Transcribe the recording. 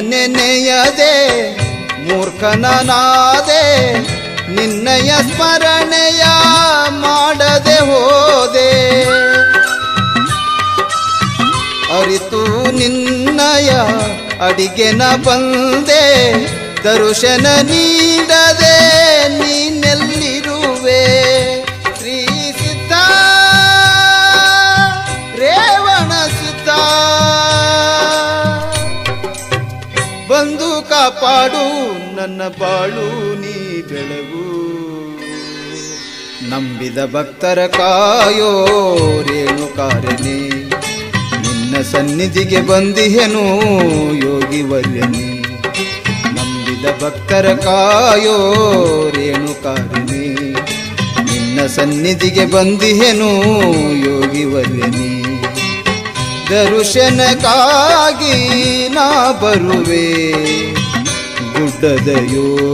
ನೆನೆಯದೆ ಮೂರ್ಖನಾದೆ ನಿನ್ನಯ ಸ್ಮರಣೆಯ ಮಾಡದೆ ಹೋದೆ. ಅರಿತು ನಿನ್ನಯ ಅಡಿಗೆನ ಬಂದೆ ದರ್ಶನ ನೀಡದೆ ಬಂದು ಕಾಪಾಡು, ನನ್ನ ಬಾಳು ನೀ ಬೆಳಗು. ನಂಬಿದ ಭಕ್ತರ ಕಾಯೋ ರೇಣುಕಾರನೆ ನಿನ್ನ ಸನ್ನಿಧಿಗೆ ಬಂದಿಹೆನು ಯೋಗಿ ವರ್ಯನಿ ನಂಬಿದ ಭಕ್ತರ ಕಾಯೋ ರೇಣುಕಾರನೆ ನಿನ್ನ ಸನ್ನಿಧಿಗೆ ಬಂದಿಹೆನು ಯೋಗಿ ವರ್ಯನೆ ದರ್ಶನಕ್ಕಾಗಿ ನಾ ಬರುವೆ. ಗುಡ್ಡದ ಯೋಗಿ